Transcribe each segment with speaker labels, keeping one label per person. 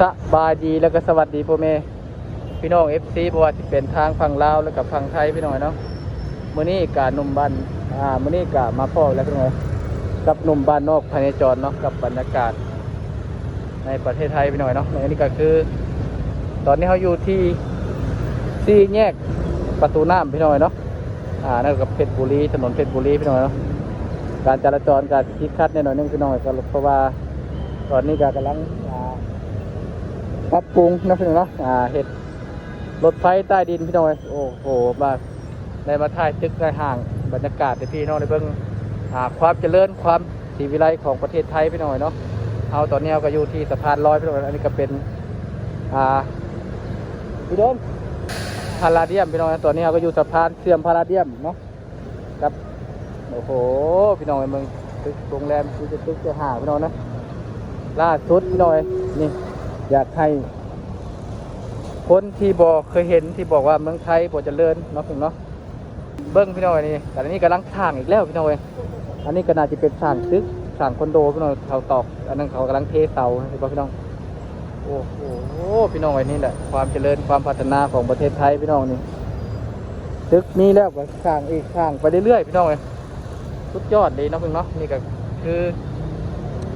Speaker 1: สบายดีแล้วก็สวัสดีพ่อแม่พี่น้อง FC บ่ว่าสิเป็นทางฝั่งลาวแล้วก็ฝั่งไทยพี่น้องเนาะมื้อนี้กาหนุ่มบ้านอ่ามื้อนี้กามาพ่อแล้วพี่น้องกับหนุ่มบ้านนอกภายในจรเนาะกับบรรยากาศ ในประเทศไทยพี่น้องเนาะอันนี้ก็คือ ตอนนี้เขาอยู่ที่สี่แยกประตูน้ำพี่น้องเนาะอ่านั่นก็เพชรบุรีถนนเพชรบุรีพี่น้องเนาะการจราจรการคิดคัดแน่นอนนึงพี่น้องก็เพราะว่า ตอนนี้ก็กำลัง ปรับปรุงนะพี่น้องเนาะอ่าเห็ดรถไฟใต้ดินพี่น้องเอ้ยโอ้โหมาในมาถ่ายตึกในห่างบรรยากาศในพี่น้องในเบื้องความเจริญความสีวิไลของประเทศไทยพี่น้องเอ้ยเนาะเอาตอนนี้เราก็อยู่ที่สะพานลอยพี่น้องอ้ยอันนี้ก็เป็นอ่าพี่โดมพาราเดียมพี่น้องเอ้ยตอนนี้เราก็อยู่สะพานเสื่อมพาราเดียมเนาะครับโอ้โหพี่น้องเอ้ยมืองตึกโรงแรมคือจะตึกจะหาพี่น้องนะล่าสุดพี่น้องเอ้ยนี่ อยากให้คนที่บอกเคยเห็นที่บอกว่าเมืองไทยบ่เจริญเนาะพี่เนาะเบิ้งพี่น้อยนี่แต่อันนี้กำลังสร้างอีกแล้วพี่น้อยอันนี้ก็น่าจะเป็นสร้างตึกสร้างคอนโดพี่น้อยเขาตอกอันนั้นเขากำลังเทเสาเห็นป่ะพี่น้องโอ้โหพี่น้องไอ้นี่แหละความเจริญความพัฒนาของประเทศไทยพี่น้องนี่ตึกนี้แล้วก็สร้างอีกสร้างไปเรื่อยๆพี่น้องเอ้ยสุดยอดเลยเนาะพี่เนาะนี่ก็คือ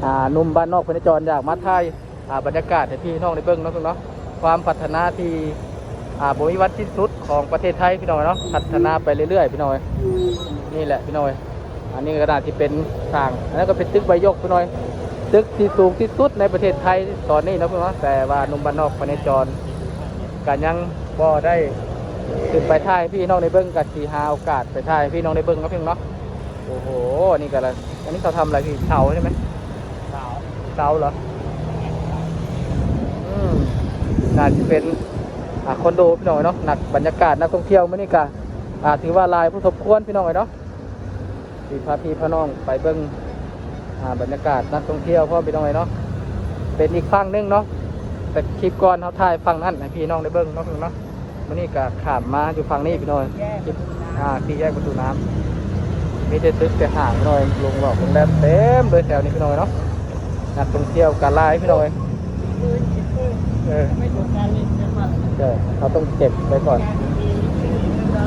Speaker 1: อ่าหนุ่มบ้านนอกพนจรอยากมาไทย บรรยากาศให้พี่น้องในเบิ้องน้องเนาะความพัฒนาที่อ่าบริวัตที่สุดของประเทศไทยพี่น้องเนาะพัฒนาไปเรื่อยๆพี่น้องนี่แหละพี่น้องอันนี้กระดาษที่เป็นสร้างอันนั้นก็เป็นตึกใบยกพี่น้องตึกที่สูงที่สุดในประเทศไทยตอนนี้เนาะพี่น้องแต่ว่านุ่มบ้านนอกพเนจรกันยังบ่ได้ขึ้นไปท่ายพี่น้องในเบิ้องกับสีหาโอกาสไปท่ายพี่น้องในเบิ้องเนาะพี่น้องเนาะโอ้โหนี่ก็ละอันนี้เขาทำอะไรพี่เสาใช่ไหมเสาเสาเหรอม น่าจะเป็นอคอนโดพี่น้อยเนาะหนักบรรยากาศนักท่องเที่ยวมื่อนี้กะอ่าถือว่าลายผู้สมควรพี่น้อยเนาะที่พาพี่พาน้องไปเบิ้งอ่าบรรยากาศนักท่องเที่ยวพ่อพี่น้อยเนาะเป็นอีกฝั่งหนึงเนาะแต่คลิปก่อนเขาถ่ายฝั่งนั้นให้พี่น้องได้เบิ้งเนาะพี่น้องเนาะมื่อนี้กะขามมาอยู่ฝั่งนี้พี่น้อยคลิปอ่าที่แยกประตูน้ำมีแต่ตึกแต่ห่างพี่น้อยลงบอกโรงแรมเต็มเลยแถวนี้พี่น้อยเนาะนักท่องเที่ยวกะลายพี่น้อย เออ
Speaker 2: ไม่ถูกการเลยจะมา
Speaker 1: ใช่เขาต้องเก็บไว้ก่อน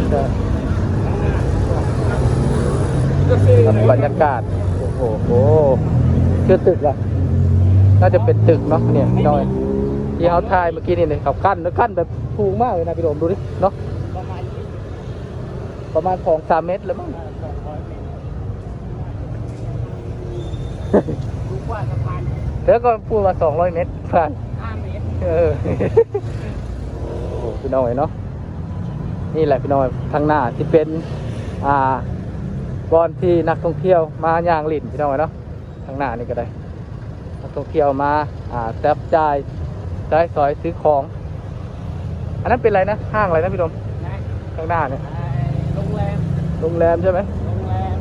Speaker 1: ใช่ครับบรรยากาศ โอ้โหโอ้คือตึกอะน่าจะเป็นตึกเนาะเนี่ยพี่น้อย ที่เขาถ่ายเมื่อกี้นี่เนี่ยเขากั้นแล้วกั้นแบบถูกมากเลยนะพี่โดมดูดิเนาะ
Speaker 2: ประมาณนี้
Speaker 1: ประมาณสองสามเมตรแล้วมั้ง
Speaker 2: สองร้อยเมตรดูกว่าสะพาน
Speaker 1: แล้วก็พูดมาสองร้อยเมตรผ่าน
Speaker 2: ห้า เมตร
Speaker 1: เออโอ้โหพี่น้อยเนาะนี่แหละพี่น้อยทางหน้าที่เป็นอ่าบอนที่นักท่องเที่ยวมาย่างลิ่นพี่น้อยเนาะทางหน้านี่ก็ได้ นักท่องเที่ยวมาอ่าแซบจ่ายจ่ายซอยซื้อของ อันนั้นเป็นอะไรนะห้างอะไรนะพี่ดม
Speaker 2: นะ
Speaker 1: ข้างหน้าเนี่ย
Speaker 2: ไอ้โรงแรม
Speaker 1: โรงแรมใช่ไหม
Speaker 2: โรงแรม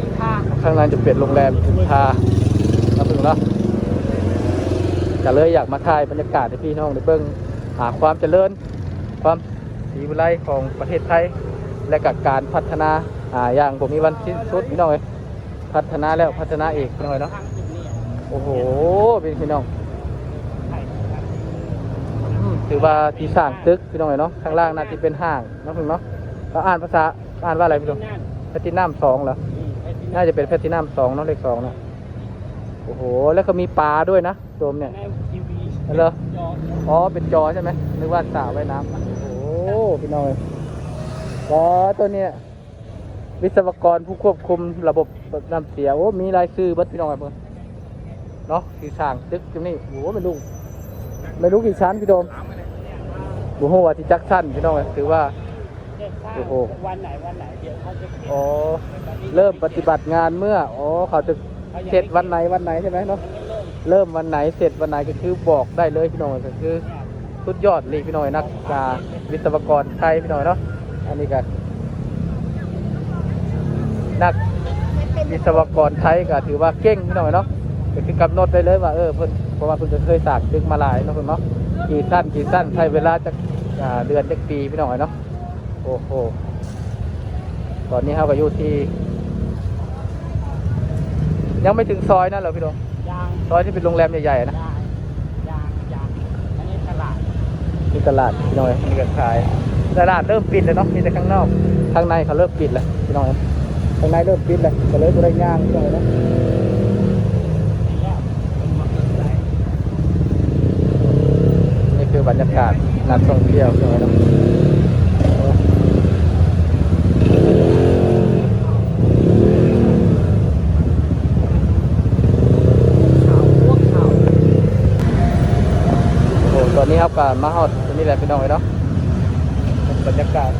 Speaker 2: สินค้า
Speaker 1: ข้างในจะเป็นโรงแรมสินค้าแล้วถึงเนาะ ก็เลยอยากมาถ่ายบรรยากาศให้พี่น้องได้เบิ่งหาความเจริญ ความสีวิไลของประเทศไทย และกับการพัฒนาอ่าอย่างผมมีวันสิ้นสุดพี่น้องเอ้ยพัฒนาแล้วพัฒนาอีกพี่น้องเอ้ยเนาะโอ้โหเป็นพี่น้องอืมถือว่าที่สร้างตึกพี่น้องเอ้ยเนาะข้างล่างน่าจะเป็นห้างเนาะพี่เนาะเราอ่านภาษาอ่านว่าอะไรพี่น้องแพทินัมสองเหรอ
Speaker 2: นี่ไอ้ที่
Speaker 1: น่าจะเป็นแพทินัมสองเนาะเลขสองเนาะ โอ้โห แล้วก็มีปลาด้วยนะโดมเนี่ย
Speaker 2: ในทีวี
Speaker 1: เหรอ
Speaker 2: จอ
Speaker 1: อ๋อ เป็นจอใช่ไหมนึกว่าสระว่ายน้ำโอ้โหพี่น้อยก็ตัวเนี้ยวิศวกรผู้ควบคุมระบบน้ำเสียโอ้มีรายชื่อเบัดพี่น้องไอ้เพิ่นเนาะที่สร้างตึกตรงนี้โอ้โหไม่รู้ไม่รู้กี่ชั้นพี่โดมโอ้โหว่าที่จักชั้นพี่น้องเอ้ยถือว่า
Speaker 2: เจ็ดข้าง
Speaker 1: โอ้โห
Speaker 2: วันไหนวันไหนเดี๋ยวเขาจะเก็บ
Speaker 1: อ๋อเริ่มปฏิบัติงานเมื่ออ๋อเขาจะ เสร็จวันไหนวันไหนใช่ไหมเนาะเริ่มวันไหนเสร็จวันไหนก็คือบอกได้เลยพี่น้อยก็คือสุดยอดเลยพี่น้อยนักอ่าวิศวกรไทยพี่น้อยเนาะอันนี้ก็นักวิศวกรไทยก็ถือว่าเก่งพี่น้อยเนาะก็คือกำหนดได้เลยว่าเออเพิ่นเพราะว่าเพิ่นก็เคยสร้างตึกมาหลายเนาะเพิ่นเนาะกี่สั้นกี่สั้นใช้เวลาจะอ่าเดือนจักปีพี่น้อยเนาะโอ้โหตอนนี้เราก็อยู่ที่ ยังไม่ถึงซอยนั่นเหรอพี่ดง
Speaker 2: ยัง
Speaker 1: ซอยที่เป็นโรงแรมใหญ่ๆนะ
Speaker 2: ยังยังยังอันนี้ตลาด
Speaker 1: มีตลาดพี่น้อยมีกระขายตลาดเริ่มปิดแล้วเนาะมีแต่ข้างนอกข้างในเขาเริ่มปิดแล้วพี่น้อยข้างในเริ่มปิดแล้วก็เลยตัวได้ย่างพี่น้อยนะนี่คือบรรยากาศนักท่องเที่ยวพี่น้อยนะ ก็มาฮอดตรงนี้แหละพี่น้อยเนาะบรรยากาศ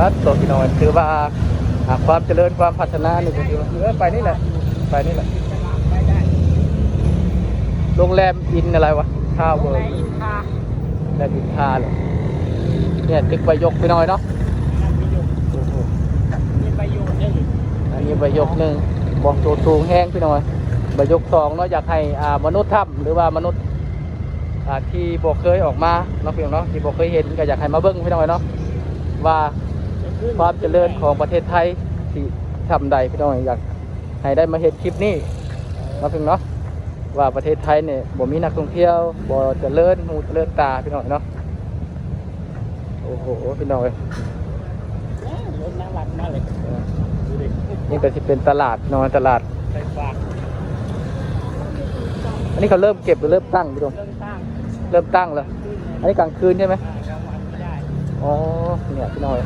Speaker 1: วัดตัวพี่น้อยคือว่าความเจริญความพัฒนานี่ก็คือว่าเออไปนี่แหละไปนี่แหละโรงแรมอินอะไรวะท่าเวอ
Speaker 2: ใน
Speaker 1: ร์
Speaker 2: อินทา
Speaker 1: แรมอินทาเลยเนี่ยตึกใบยกไปหน่อยเนาะ
Speaker 2: นั่นไปอยู่นี่ไปอยู่หนึ่ง
Speaker 1: อันนี้ใบยกหนึ่งบอกตัวสูงแห้งพี่น้อย บยกสองเนาะอยากให้อ่ามนุษย์ถ้ำหรือว่ามนุษย์อ่าที่บอกเคยออกมาเนาะพี่น้องเนาะที่บอกเคยเห็นก็อยากให้มาเบิ้งพี่น้อยเนาะว่าความเจริญของประเทศไทยที่ทำใดพี่น้อยอยากให้ได้มาเห็นคลิปนี้เนาะพี่น้องเนาะว่าประเทศไทยเนี่ยบ่มีนักท่องเที่ยวบ่เจริญหูเจริญตาพี่น้อยเนาะโอ้โหพี่น้อย
Speaker 2: รถน่ารักมากเลยดูดิ
Speaker 1: นี่ก็จะเป็นตลาดนอนตลาด
Speaker 2: ไปฝาก
Speaker 1: อันนี้เขาเริ่มเก็บหรือเริ่มตั้งพี่ดม
Speaker 2: เรื่องสร้าง
Speaker 1: เริ่มตั้งแล้ว
Speaker 2: ขึ้น
Speaker 1: อันนี้กลางคืนใช่ไหม
Speaker 2: กลางวันไม่ได้
Speaker 1: อ๋อเนี่ยพี่น้อย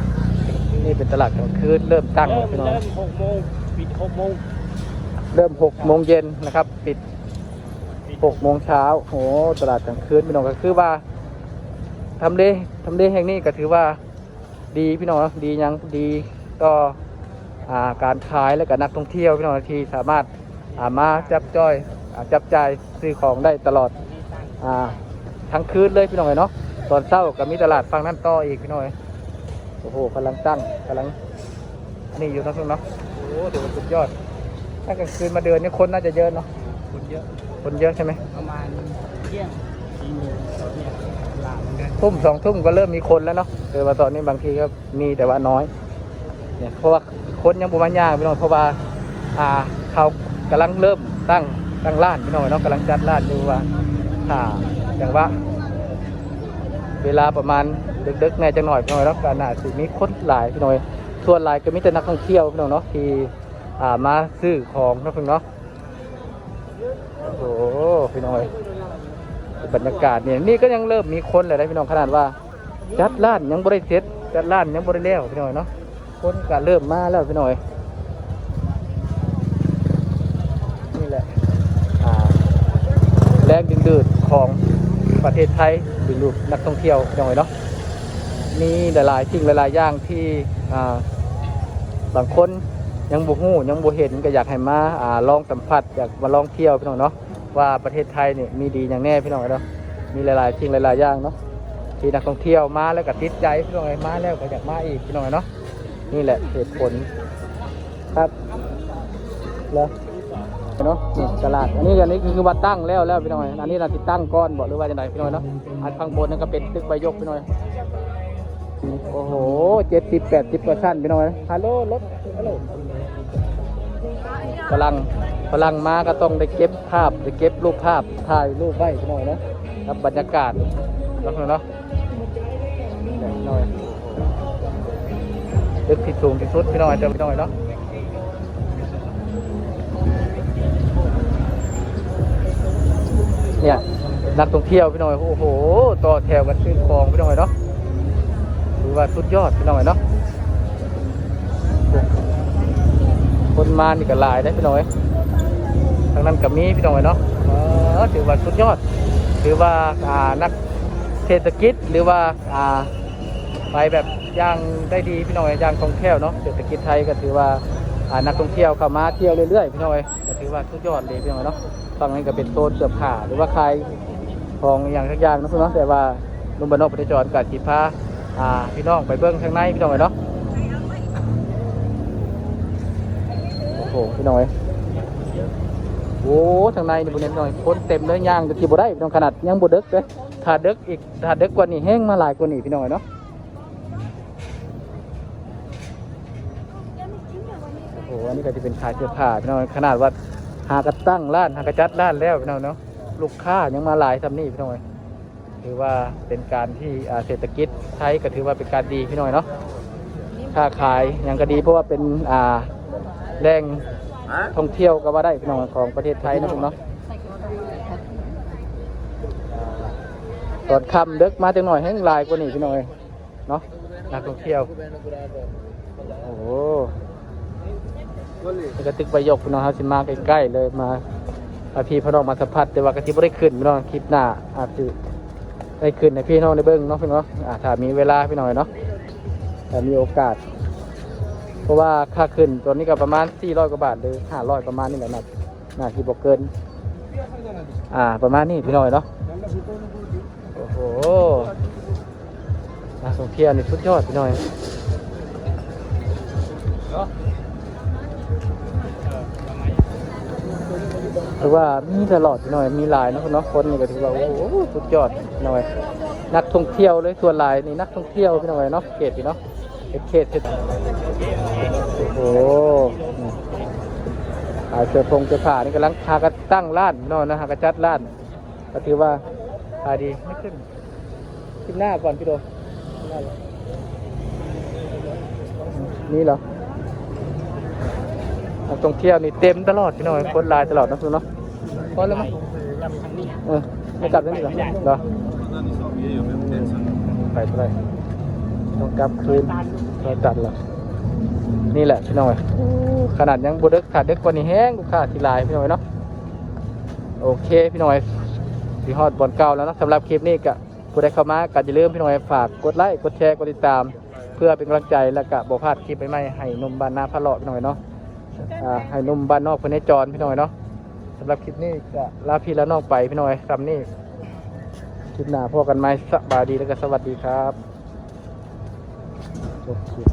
Speaker 1: นี่เป็นตลาดกลางคืนเริ่มตั้ง
Speaker 2: เริ่
Speaker 1: แล้ว
Speaker 2: ม
Speaker 1: พี่น้อย
Speaker 2: เริ่มหกโมงปิดหกโมง
Speaker 1: เริ่มหกโมงเย็นนะครับ ปิดหกโมงเช้าโอ้ตลาดกลางคืนพี่น้องก็คือว่าทำเลทำเลแห่งนี้ก็ถือว่าดีพี่น้องเนาะดียังดีต่ออ่าการขายและก็นักท่องเที่ยวพี่น้องที่สามารถอ่ามาจับจ้อยอ่า จับจ่ายซื้อของได้ตลอด
Speaker 2: นี่ตั้ง
Speaker 1: อ่าทั้งคืนเลยพี่น้องเนาะตอนเช้าก็มีตลาดฟังนั่นต่ออีกพี่น้องโอ้โหกำลังตั้งกำลังนี่อยู่นะพี่น้องเนาะโอ้โหถือว่าสุดยอด ถ้ากลางคืนมาเดินนี่คนน่าจะเยอะเนาะ
Speaker 2: คนเยอะ
Speaker 1: คนเยอะใช่ไหม
Speaker 2: ประมาณเที่ยงตีหนึ่งตอนเนี้ยลาเหมือนกัน
Speaker 1: ทุ่มสองทุ่มก็เริ่มมีคนแล้วเนาะแต่ว่าตอนนี้บางทีก็มีแต่ว่าน้อยเนี่ยเพราะว่าคนยังบุมันยากพี่น้องเพราะว่าอ่าเขากำลังเริ่มตั้ง ตั้งร้านพี่น้องเนาะกำลังจัดร้านอยู่ว่าถ้าอย่างว่า เวลาประมาณดึกๆแน่จังหน่อยพี่น้อยแล้วการอาสิมีคนหลายพี่น้อยส่วนหลายก็มีแต่นักท่องเที่ยวพี่น้องเนาะที่อ่ามาซื้อของนะพี่น้องเนาะโอ้โหพี่น้อยบรรยากาศเนี่ยนี่ก็ยังเริ่มมีคนเลยนะพี่น้องขนาดว่า จัดร้านยังบริเสร็จจัดร้านยังบริแล้วพี่น้อยเนาะคนก็เริ่มมาแล้วพี่น้อยนี่แหละอ่าแรงดึงดูดของประเทศไทยดึงดูดนักท่องเที่ยวพี่อยเนาะมีหลายๆสิ่งหลายๆอย่างที่บางคนยังบ่ฮู้ยังบ่เห็นก็อยากให้มาอ่าลองสัมผัสอยากมาลองเที่ยวพี่น้องเนาะว่าประเทศไทยเนี่ยมีดีอย่างแน่พี่น้องเนาะมีหลายๆสิ่งหลายๆอย่างเนาะที่นักท่องเที่ยวมาแล้วก็ติดใจพี่น้องไอ้มาแล้วก็อยากมาอีกพี่น้องเนาะนี่แหละเหตุผลครับแล้ว เนาะนี่ตลาด อันนี้อันนี้คือว่าตั้งแล้วแล้วพี่น้องไอ้อันนี้เราติดตั้งก้อนบอกหรือว่าจะไหนพี่น้องไอ้เนาะ อันข้างบนนั่นก็เป็นตึกใบยกพี่น้องไอ้โอ้โหเจ็ดสิบแปดสิบเปอร์เซ็นต์พี่น้องไอ้ฮัลโหลรถฮัลโหลพลังพลังมาก็ต้องได้เก็บภาพได้เก็บรูปภาพถ่ายรูปไว้พี่น้องไอ้เนาะครับบรรยากาศแล้วพี่น้องเนาะหน่อยลึกที่สูงที่สุดพี่น้อยเจอพี่น้อยเนาะ เนี่ยนักท่องเที่ยวพี่น้อยโอ้โหต่อแถวกันซื้อของพี่น้อยเนาะถือว่าสุดยอดพี่น้อยเนาะคนมานี่ก็หลายได้พี่น้อยทางนั้นก็มีพี่น้อยเนาะถือว่าสุดยอดถือว่าอ่านักเศรษฐกิจหรือว่าอ่าไปแบบย่างได้ดีพี่น้อยย่างท่องเที่ยวเนาะเศรษฐกิจไทยก็ถือว่า นักท่องเที่ยวเข้ามาเที่ยวเรื่อยๆพี่น้อยก็ถือว่าสุดยอดเลยพี่น้อยเนาะฝั่งนี้ก็เป็นโซนเสือผ้าหรือว่าใครของอย่างสักอย่างนะพี่น้องแต่ว่าลุงบานนอกปฏิจรกับจีพาอ่าพี่น้องไปเบิ้งข้างในพี่น้อยเนาะโอ้โหพี่น้อยโอ้ทางในนี่บุญเนี่ยพี่น้อยคนเต็มเลยย่างจะกี่บ่ได้พี่น้องขนาดยังบ่เดึกเลยถ้าเดึกอีกถ้าเดึกกว่านี้แห้งมาหลายกว่านี้พี่น้อยเนาะ โอ้โหอันนี้ก็จะเป็นขายเสื้อผ้าพี่น้องขนาดว่าหากระตั้งร้านหากระจัดร้านแล้วพี่น้องเนาะลูกค้ายังมาหลายสำนี่พี่น้อยถือว่าเป็นการที่เศรษฐกิจไทยก็ถือว่าเป็นการดีพี่น้อยเนาะค้าขายยังก็ดีเพราะว่าเป็นอ่าแหล่งท่องเที่ยวก็ว่าได้พี่น้องของประเทศไทยนะพี่เนาะตอนค่ำเด็กมาจังหน่อยให้ลายกว่านี้พี่น้อยเนาะนักท่องเที่ยวโอ้ โหนี่ก็ตึกประยกพี่น้องครับสิมาใกล้ๆเลยมาอาพี่พี่น้องมาสัมผัสแต่ว่ากระทิบไม่ได้ขึ้นพี่น้องคลิปหน้าอาจจะได้ขึ้นในพี่น้องในเบิ้งเนาะพี่น้องอาถ้ามีเวลาพี่น้อยเนาะถ้ามีโอกาส เพราะว่าค่าขึ้นตัวนี้ก็ประมาณ 400 กว่าบาทหรือ 500 ประมาณนี้แหละนะน่าที่บ่เกิน อ่าประมาณนี้พี่น้อยเนาะโอ้โหนักท่องเที่ยวนี่สุดยอดพี่น้อย ถือว่ามีตลอดพี่น้อยมีหลายนะพี่เนาะคนนี่ก็ถือว่าโอ้โหสุดยอดพี่น้อย นักท่องเที่ยวเลยส่วนหลายนี่นักท่องเที่ยวพี่น้อยเนาะเขตพี่เนาะเขตเขตโอ้โหนี่ขายเสื้อผงเสื้อผ้านี่กำลังพากันตั้งร้านนอยนะหากระจัดร้านก็ถือว่าขายดีไม่ขึ้นขึ้นหน้าก่อนพี่โดนี่เหรอนักท่องเที่ยวนี่เต็มตลอดพี่น้อยคนลายตลอดนะคุณเนาะ พอแล้วมั้ย
Speaker 2: รับทางนี้
Speaker 1: เออไม่กลับแล้วนี่เหรอเหรอไปเท่าไหร่ต้องกลับคืนเราจัดเหรอนี่แหละพี่น้อยขนาดยังบุดึกขาดเดึกกว่านี้แห้งลูกค้าทีลายพี่น้อยเนาะโอเคพี่น้อยสีฮอดบอลเก่าแล้วนะสำหรับคลิปนี้ก็ผู้ใดเข้ามาก็อย่าลืมพี่น้อยฝากกดไลค์กดแชร์กดติดตาม เพื่อเป็นกำลังใจแล้วก็บอกพลาดคลิปใหม่ๆให้นมบานนาพะเลาะพี่น้อยเนาะให้นมบานนอกคนนี้จรพี่น้อยเนาะ สำหรับคลิปนี้ก็ลาพี่แล้วน้องไปพี่น้อยคำนี่คลิปหน้าพอกันไหมสบายดีแล้วก็สวัสดีครับจบคลิป